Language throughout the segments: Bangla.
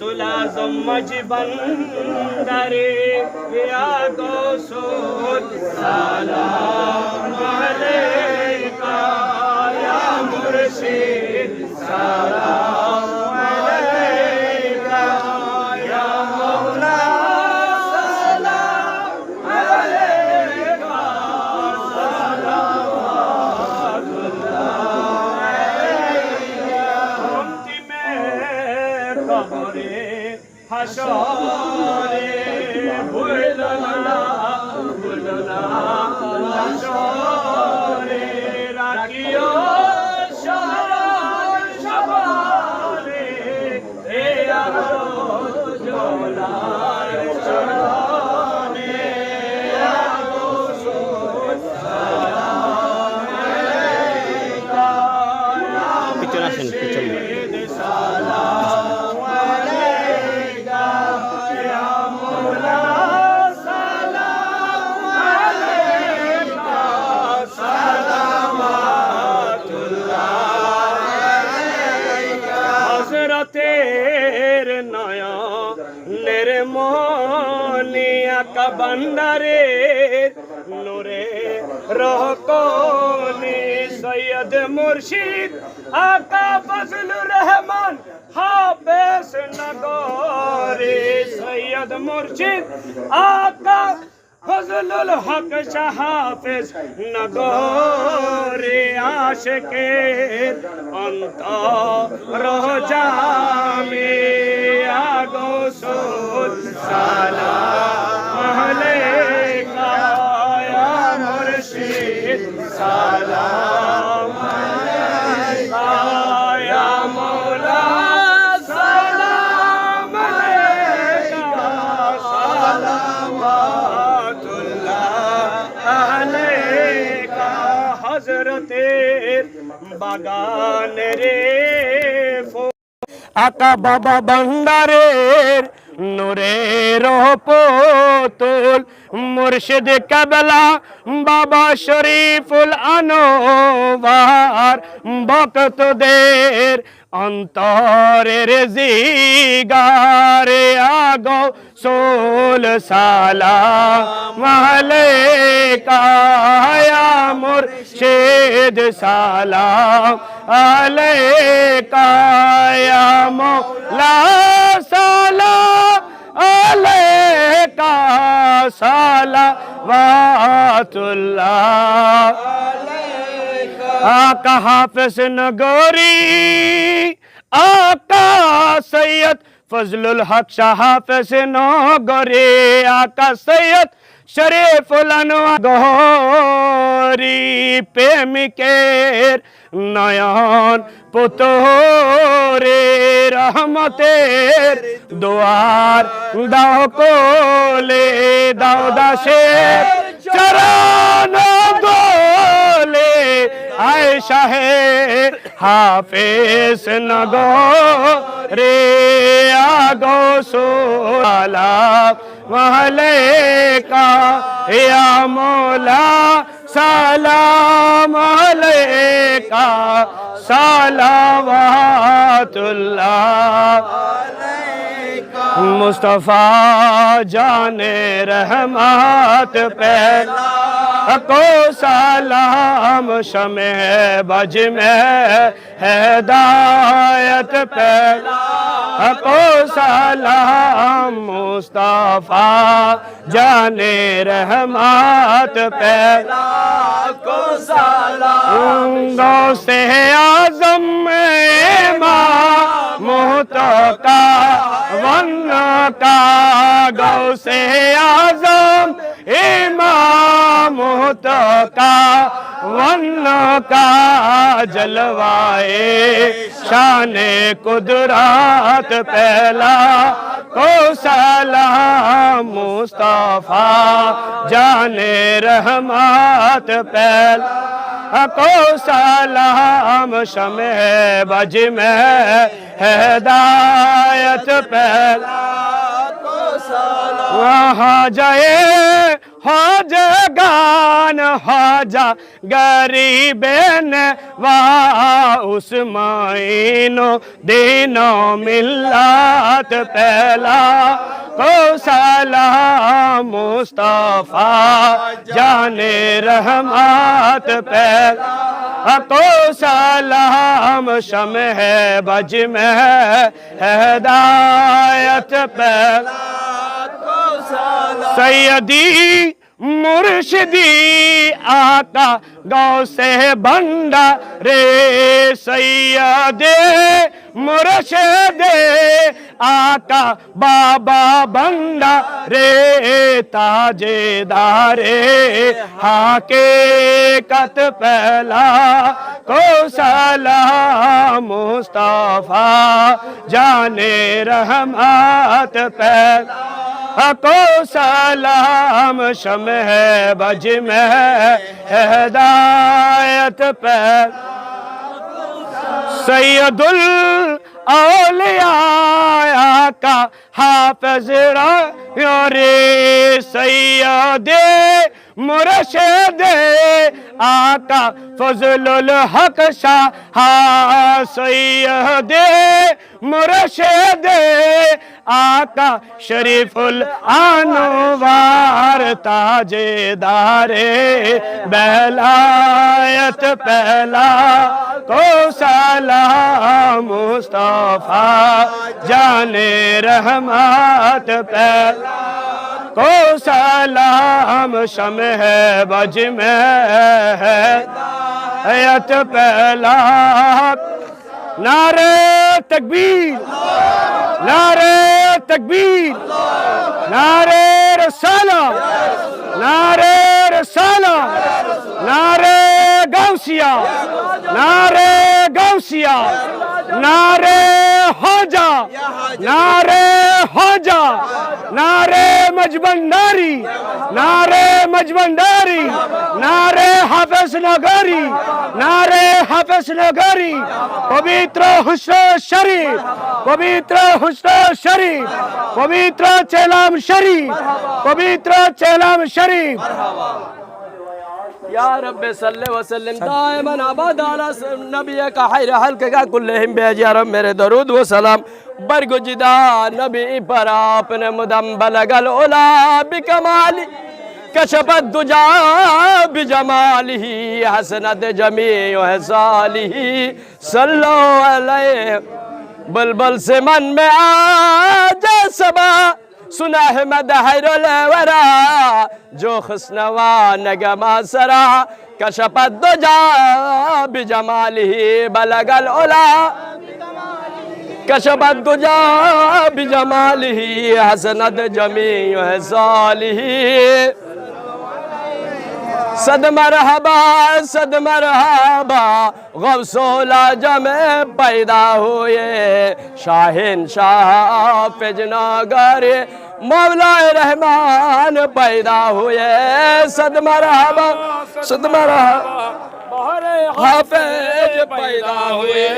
গৌসুল আজম মজবন্দারে ইয়া গৌসুল সালাম আলাইকা ইয়া কাবান্ডারে নূরে রহকনি সৈয়দ মুর্শিদ আকা ফজলুর রহমান হাফেজ নগরে সৈয়দ মুর্শিদ আকা ফজলুল হক শাহ হাফেজ নগরে আশকে অন্ত রোজামে আগো সুল আলাইকা ইয়া মুর্শিদ সালাম হযরতের বাগান রে আকা বাবা বান্দারের নূরের পোতুল মুর্শিদ কাবলা, বাবা শরীফুল আনোয়ার, ভক্তদের অন্তরের জিগারে আগো সোল সালা মালেকা মুর্শিদ সালাম আলাইকা ইয়া মৌলা সালাম। আলাইকা সালাওয়াতুল্লাহ। আকা হাফেজ নগরী আকা সৈয়দ ফজলুল হক শাহ হাফিজ নগরী আকা সৈয়দ আনোয়ার গহরি প্রেমিকের নয়ন পুতরে রহমতের দোয়ার দাও কোলে দাও দাসের চরণ عائشہ شاہ حافظ نگو رے آگو سوالا محلے کا، یا مولا سلام علیہ کا سلامات اللہ مصطفیٰ جان رحمات پہ۔ کو سلام شمع بج میں ہدایت پہلا کو سلام مصطفیٰ جان رحمت پہلا کو سلام دوست اعظم ماں محتو کا ون کا گو سے اعظم امام تو کا ونوں کا جلوائے۔ شان قدرات پہلا کو سلام مصطفیٰ۔ جان رحمات پہلا کو سلام شمع بج میں ہدایت پہلا۔ ہو جائے ہو جگان ہو جا گریب وا اس معینوں دینوں ملات پہلا۔ کو سلام مصطفیٰ، جان رحمات پہلا۔ کو سلام شم بج میں ہدایت پہلا۔ سیدی مرشدی آتا گاؤں سے بندہ رے سید مرشد آتا، بابا بندہ رے تاجے دارے کت پہلا کو سلا مصطفیٰ جانے رحمت پہلا۔ کو سلام شم ہے بج میں ہدایت پہ سید الاولیاء کا حافظ ری سید مرشد آقا فضل الحق شاہ سید مرشد آقا شریف الانوار تاجدار بہلایت پہلا کو سلام مصطفیٰ، جان رحمت پہلا کو سلام شم ہے بج میں ہے پہلا নারে তকবীর নারে তকবীর নারে রসালা নারে রসালা নারে গাউসিয়া নারে গাউসিয়া নারে ہو جا نعرے ہو جا نعرے مجبنداری نعرے مجبنداری نعرے حافظ نگاری نعرے حافظ نگاری، پویتر حسن شریف، پویتر حسن شریف، پویتر چیلام شریف، پویتر چیلام شریف۔ یا رب صلی وسلم، دائما آباد علی نبی کا حیر حلق کا کلہم بیج یا رب میرے درود و سلام۔ برگجدہ نبی پر آپ نے مدم بلگل علا بکمالی کشفت دجا بجمالہ حسنت جمیع حسالہ صلو علیہ۔ بلبل سے من میں آجے سبا۔ سنا احمد حیر الورا جو خسنوا نگما سرا کشف الدجا بجماله بلغ العلا کشف الدجا بجماله حسنت جمیع صالحی صد مرحبا صد مرحبا، غوث العجم پیدا ہوئے۔ شاہن شاہ پجناگر مولا رحمان پیدا ہوئے۔ صد مرحبا صد مرحبا حافظ پیدا ہوئے۔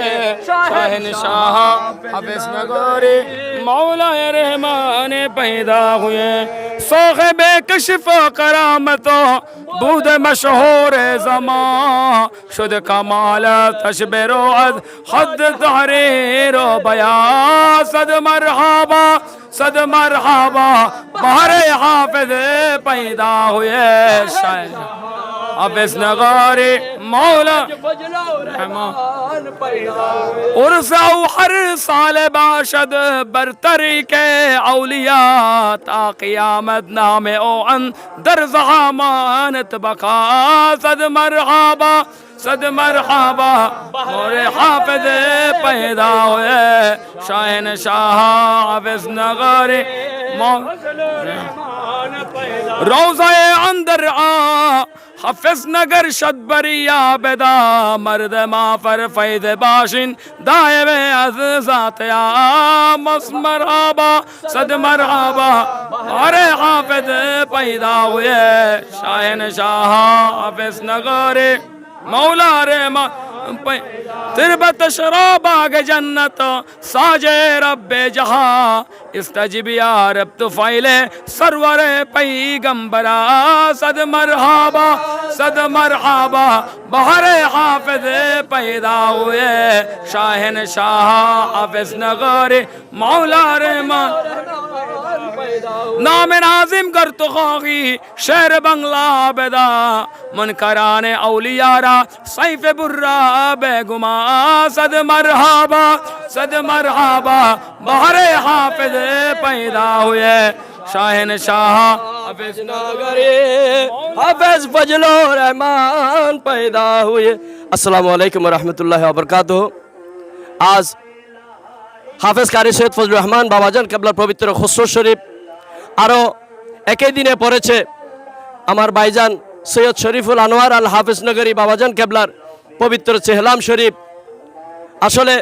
شاہن شاہ حافظ نگوری مولا رحمان پیدا ہوئے۔ سوخ بے کشف و کرامتوں بود مشہور زمان۔ شد کمال تشبر و عد حد تحریر و بیان۔ صد مرحبا صد مرحبا، بہر حافظ پیدا ہوئے۔ شاید اب اس نغارے مولا رحمان پیدا ارساو ہر سال باشد، بر তরিকে আউলিয়া তা কিয়ামত নামে ও অন্দর জামানত বখা সদ মরহাবা صد مرحبا مورے حافظ پیدا ہوئے شاہن شاہ حافظ نغر روزہ اندر آ হাফেজ নগর সদবরিয়া বেদা, মর্দ মাফর ফৈদ বাসিন। দায়বে আজাতয়া মসমরাবা সদমরাবা আরে হাফেজ, পয়দা হুয়ে শাহন শাহ হাফেজ নগরে مولا رحمہ تربت شراب آگ جنت ساجے رب جہاں، استجب یا رب تفائل سرور پیغمبرا صد مرحبا صد مرحبا، بہر حافظ پیدا ہوئے شاہن شاہ حافظ نغر مولا رحمہ نام نازم کر تو خواہی شہر بنگلہ بیدا من کران اولیاء را صیف برا بے گما۔ صد مرحبا صد مرحبا، بہر حافظ پیدا ہوئے۔ شاہن شاہ حفظ ناگرے حفظ فجل و رحمان پیدا ہوئے۔ السلام علیکم ورحمت اللہ وبرکاتہ۔ آج হাফেজ কারি সৈয়দ ফজলুর রহমান বাবাজান কেবলার পবিত্র খসরু শরীফ। আরও একই দিনে পড়েছে আমার ভাইজান সৈয়দ শরীফুল আনোয়ার আল হাফিজ নগরী বাবাজান কেবলার পবিত্র চেহলাম শরীফ। আসলে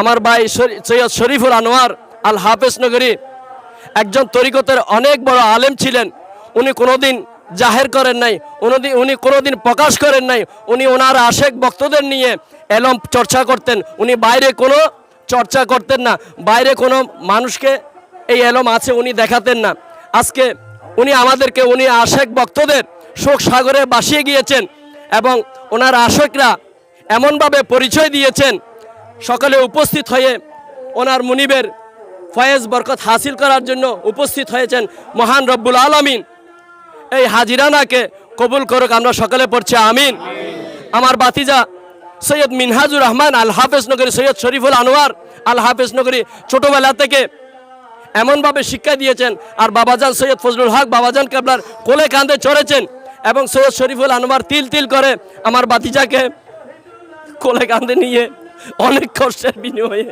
আমার ভাই সৈয়দ শরীফুল আনোয়ার আল হাফেজ নগরী একজন তরিকতের অনেক বড় আলেম ছিলেন। উনি কোনোদিন জাহের করেন নাই, উনি উনি কোনোদিন প্রকাশ করেন নাই, উনি ওনার আশেক ভক্তদের নিয়ে এলম চর্চা করতেন, উনি বাইরে কোনো চর্চা করতেন না। বাইরে কোনো মানুষকে এই এলম আছে উনি দেখাতেন না। আজকে উনি আমাদেরকে, উনি আশেক ভক্তদের শোক সাগরে বাসিয়ে গিয়েছেন এবং ওনার আশেকরা এমনভাবে পরিচয় দিয়েছেন। সকালে উপস্থিত হয়ে ওনার মুনিবের ফয়েজ বরকত হাসিল করার জন্য উপস্থিত হয়েছেন মহান রব্বুল আলমিন। এই হাজিরানাকে কবুল করুক, আমরা সকালে পড়ছি আমিন। আমার বাতিজা সৈয়দ মিনহাজুর রহমান আল হাফেজ নগরী সৈয়দ শরীফুল আনোয়ার আল হাফেজ নগরী ছোটোবেলা থেকে এমনভাবে শিক্ষা দিয়েছেন। আর বাবাজান সৈয়দ ফজলুল হক বাবাজান কেবলার কোলে কাঁধে চড়েছেন এবং সৈয়দ শরীফুল আনোয়ার তিল তিল করে আমার বাতিজাকে কোলে কাঁধে নিয়ে অনেক কষ্টের বিনিময়ে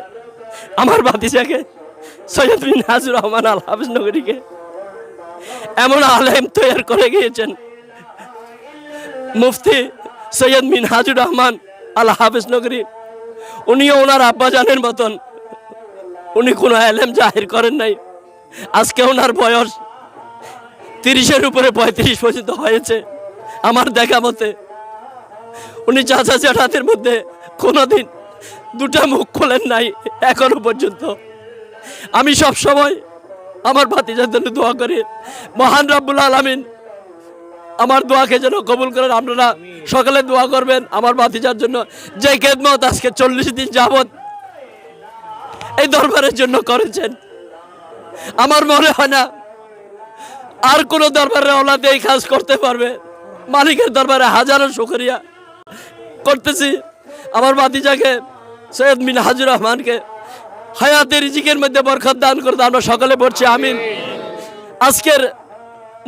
আমার বাতিজাকে সৈয়দ মিনহাজুর রহমান আল হাফিজ নগরীকে এমন আলেম তৈরি করে গিয়েছেন। মুফতি সৈয়দ মিনহাজুর রহমান আল হাফিজ নগরী, উনিও ওনার আব্বাজানের মতন। উনি কোনো আলেম জাহির করেন নাই। আজকে ওনার বয়স তিরিশের উপরে পঁয়ত্রিশ পর্যন্ত হয়েছে আমার দেখা মতে। উনি চাচা চাটাতের মধ্যে কোনোদিন দুটা মুখ খোলেন নাই, এখনও পর্যন্ত। আমি সব সময় আমার ভাতিজার জন্য দোয়া করি, মহান রাব্বুল আলামিন আমার দোয়াকে যেন কবুল করেন। আপনারা সকালে দোয়া করবেন আমার বাতিজার জন্য। যে খেদমত আজকে চল্লিশ দিন যাবত এই দরবারের জন্য করেছেন। আমার মনে হয় না আর কোনো দরবারের ওলাতে এই কাজ করতে পারবে। মালিকের দরবারে হাজারো শুকরিয়া করতেছি। আমার বাতিজাকে সৈয়দ মিন হাজুর রহমানকে হায়াতের রিজিকের মধ্যে বরকত দান করতে আমরা সকলে পড়ছি, আমিন। আজকের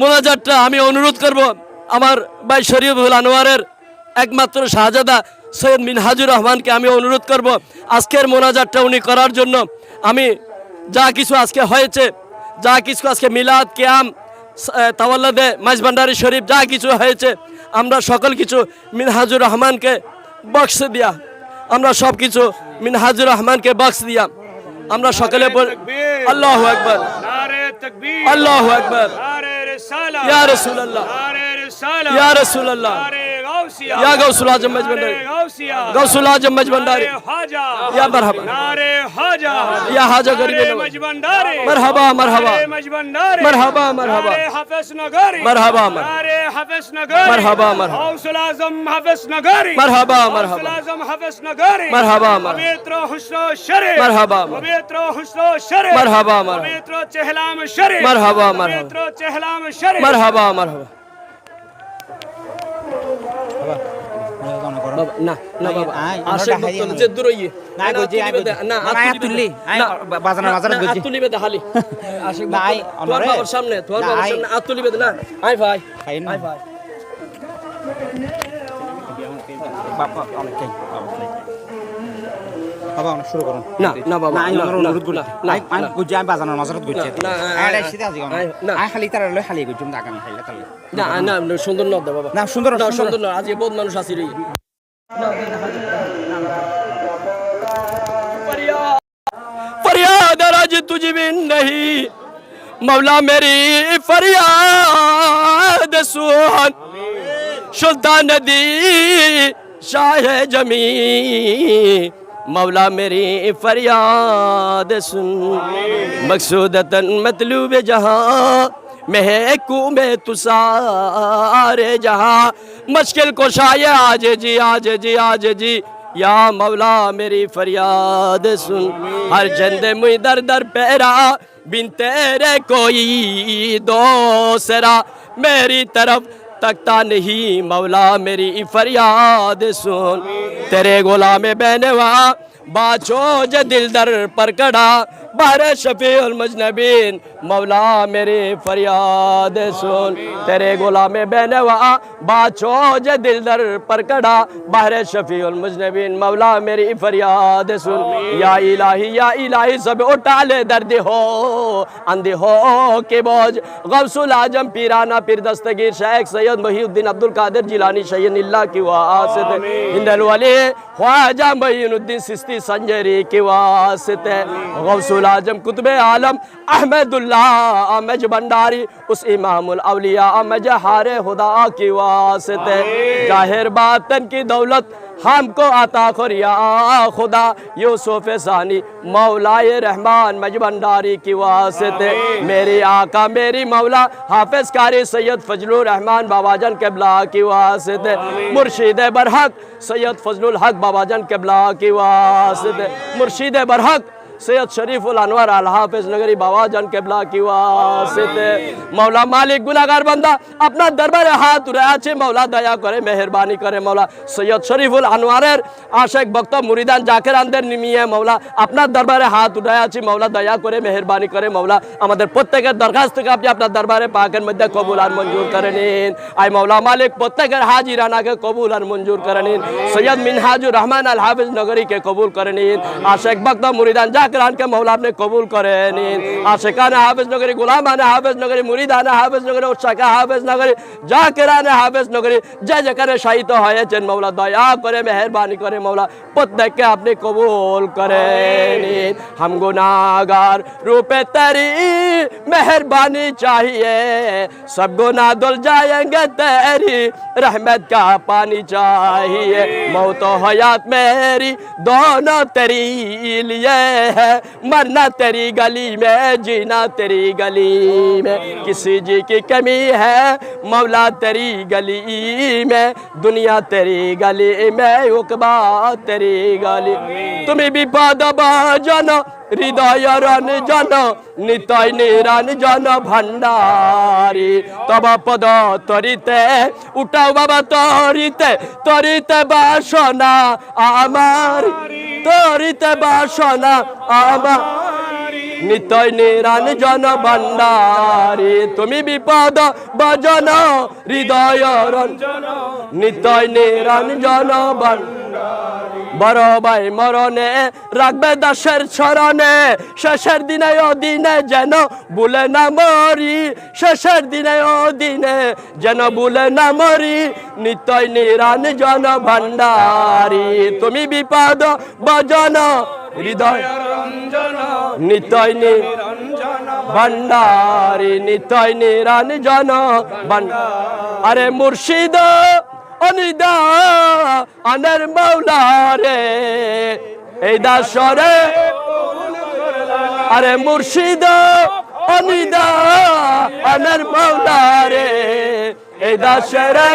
মোনাজাতটা আমি অনুরোধ করব আমার ভাই শরীফুল আনোয়ারের একমাত্র শাহজাদা সৈয়দ মিনহাজুর রহমানকে আমি অনুরোধ করব আজকের মোনাজাতটা উনি করার জন্য। আমি যা কিছু আজকে হয়েছে যা কিছু আজকে মিলাদ কেয়াম তাওয়াল্লাদে মাঝভান্ডারি শরীফ যা কিছু হয়েছে আমরা সকল কিছু মিনহাজুর রহমানকে বক্স দিয়া আমরা সব কিছু মিনহাজুর রহমানকে বক্স দিয়া আমরা সকলে আল্লাহ একবার আল্লাহ একবার ইয়া রাসূলুল্লাহ। ইয়া রাসূলুল্লাহ ইয়া রাসূলুল্লাহ। یا غوث العظم بندر غوث العظم بندر یا مرحبا. یا حاجہ غریب مرحبا مرحبا. مرحبا مرحبا. مرحبا مرحبا. مرحبا مرحبا. مرحبا مرحبا. مرحبا مرحبا مرحبا مرحبا مرحبا. مرحبا مرحبا مرحبا مرحبا مرحبا مرحبا. مرحبا مرحبا مرحبا مرحبا مرحبا مرحبا. مرحبا مرحبا مرحبا مرحبا مرحبا مرحبا. مرحبا مرحبا مرحبا مرحبا مرحبا مرحبا. বাবা, না না বাবা আয়, আসে আমরা দেখাই ভক্ত না। যে দূরই না, গজি, না না, তুললি। বাজানা, বাজানা, গজি। আতুলি বেদে হালি। আসে না, আয়, বাবার সামনে তোমার বাবার আয়। সামনে আতুলি বেদে না আয় ভাই খাই ভাই। বাবা অনেক বাবা অনেক শুরু করুন। না না বাবা না আমি না, আমার না, অনুরোধ করি না, না, আমি গুজি আমি বাজানোর মাঝরাত গুজি না, না, আয়, আয় আয়, সিধা আজি আয়, না। আই খালি তার লই খালি গুজি দাগান খাইলে তাহলে না না না, সুন্দর নদ বাবা। না সুন্দর না সুন্দর। আজকে বহুত মানুষ আসি فریاد راج تجھ بھی نہیں۔ مولا میری فریاد سوہن شلطان ندی شاہ جمی مولا میری فریاد سن۔ مقصودتاً مطلوب جہاں۔ محکو میں سارے جہاں۔ مشکل کو شائع آج جی آج جی آج جی۔ یا مولا میری فریاد سن۔ ہر جند مئی در در پیرا، بن تیرے کوئی دوسرا۔ میری طرف تکتا نہیں، مولا میری فریاد سن۔ تیرے غلام بہنوا جے دل در پر کڑا۔ بہر شفیع المجنبین، مولا میری فریاد سن۔ تیرے غلام بہنوا جے دل در پر کڑا۔ بہر شفیع المجنبین، مولا میری فریاد سن۔ یا الہی یا الہی، سب اٹھا لے درد ہو۔ اندھی ہو کہ بوجھ، غوث العجم پیرانا پیر دستگیر شیخ سید सैयद मोहिउद्दीन अब्दुल कादिर जिलानी शयनिल्ला की वासित हिंदल वाले ख्वाजा मोइनुद्दीन सिस्ती संजरी की वासित गौसुल आजम कुतुब आलम अहमदुल्लाह अमज भंडारी उस इमामुल अवलिया अमज हारे खुदा की वासित जाहिर बातन की दौलत ہم کو عطا خور یا خدا یوسف ثانی مولا رحمان مجبنداری کی واسطے۔ میری آقا میری مولا حافظ کاری سید فضل الرحمان بابا جن قبلہ کی واسطے۔ مرشید برحق سید فضل الحق بابا جن قبلہ کی واسطے۔ مرشید برحق সৈয়দ শরীফুল আনোয়ার আল হাফেজ নগরী বাবা জান কেবলা কি মাওলা মালিক গুনাহগার বান্দা, আপনার দরবারে হাত উড়ে আছে মাওলা দয়া করে, মেহরবানি করে মাওলা সৈয়দ শরীফুল আনোয়ারের আশেক ভক্ত মুরিদান জাকেরানদের নিমিয়ে মাওলা আপনার দরবারে হাত উঠায় আছে মাওলা দয়া করে, মেহরবানি করে মাওলা আমাদের প্রত্যেকের দরখাস্তকে আপনি আপনার দরবারে পাকের মধ্যে কবুল আর মঞ্জুর করে নিন। আই মাওলা মালিক, প্রত্যেকের হাজিরানাকে কবুল আর মঞ্জুর করে নিন। সৈয়দ মিনহাজুর রহমান আল হাফেজ নগরীকে কবুল করে নিন। আশেক ভক্ত মুরিদান জাকের ذاکران کے مولا اپنے قبول کرے یعنی نین عاشقان حافظ نگری غلامان حافظ نگری مرید آنے حافظ نگری اچھاکہ حافظ نگری ذاکران حافظ نگری جے جے تو ہوئے ہয়েছেন مولا دیا کرے مہربانی کرے مولا پت دیکھ کے اپنے قبول کرے۔ نین یعنی ہم گناہگار روپے تیری مہربانی چاہیے سب گناہ دل جائیں گے تیری رحمت کا پانی چاہیے۔ موت و حیات میری دونوں تیری لیے ہے۔ है मरना तेरी गली में जीना तेरी गली में किसी जी की कमी है मौला तेरी गली में दुनिया तेरी गली में उकबा तेरी गली तुम्हें भी पद জন হৃদয় রঞ্জন নিতয় নিরঞ্জন ভণ্ডারি তব পদ তরিতে উঠাও বাবা তরিতে তরিতে বাসনা আমার তরিতে বাসনা আমার নিতয় নিরঞ্জন ভণ্ডারি তুমি বিপদ বজন হৃদয় রঞ্জন। নিতয় নিরঞ্জন ভণ্ডারি। বড় ভাই মরণে রাখবে দাসের ছরণে শেষের দিনে ও দিনে যেন ভুলে না মরি। শেষের দিনে ও দিনে যেন ভুলে না মরি। নিতয় নিরান জন ভান্ডারি তুমি বিপদ বজন হৃদয় নিতয় নি ভান্ডারি নিতয় নিরান জন ভান্ডার আরে মুর্শিদ অনিদা আনের মৌলা রে। এই দাসরে আরে মুর্শিদ অনিদা আনের মৌলা রে। এই দাসরে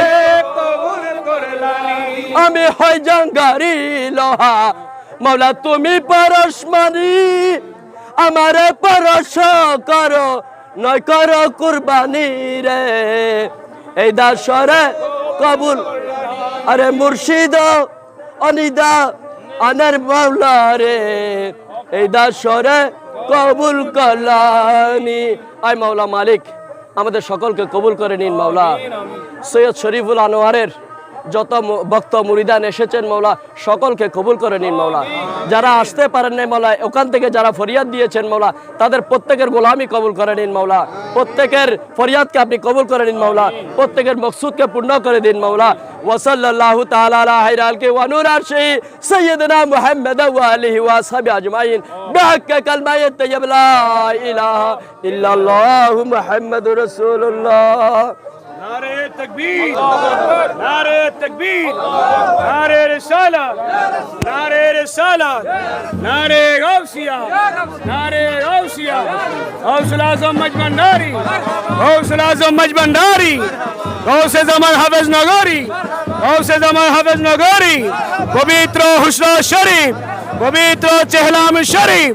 আমি হয় জঙ্গারি লোহা। মৌলা তুমি পরশমানি আমারে পরশ করো, নয় করো কুরবানি রে। এই দাসরে কবুল। আরে মুর্শিদ, অনিদা, আনার মাওলা রে। এই দাসরে কবুল কলানি। আয় মাওলা মালিক, আমাদের সকলকে কবুল করে নিন মাওলা। সৈয়দ শরীফুল আনোয়ারের যত ভক্ত মুরিদান এসেছেন মৌলা, সকলকে কবুল করে নিন মৌলা। যারা আসতে পারেন নাই মৌলা, ওখান থেকে যারা ফরিয়াদ দিয়েছেন মৌলা, তাদের প্রত্যেকের গোলামি কবুল করে নিন মৌলা। প্রত্যেকের ফরিয়াদকে আপনি কবুল করে নিন মৌলা। প্রত্যেকের মকসুদকে পূর্ণ করে দিন মৌলা। ওসল্লাহু মুহাম্মাদুর রাসূলুল্লাহ। নারে তকবীর নারে তকবীর, নারে রিসালাত নারে রিসালাত নারে গাউসিয়া নারে গাউসিয়া। গৌসুল আজম মজবন্ডারি গৌসুল আজম মজবন্ডারি গৌসে জামান হাফেজ নগরী গৌসে জামান হাফেজ নগরী, পবিত্র হুসরা শরীফ, পবিত্র চেহলাম শরীফ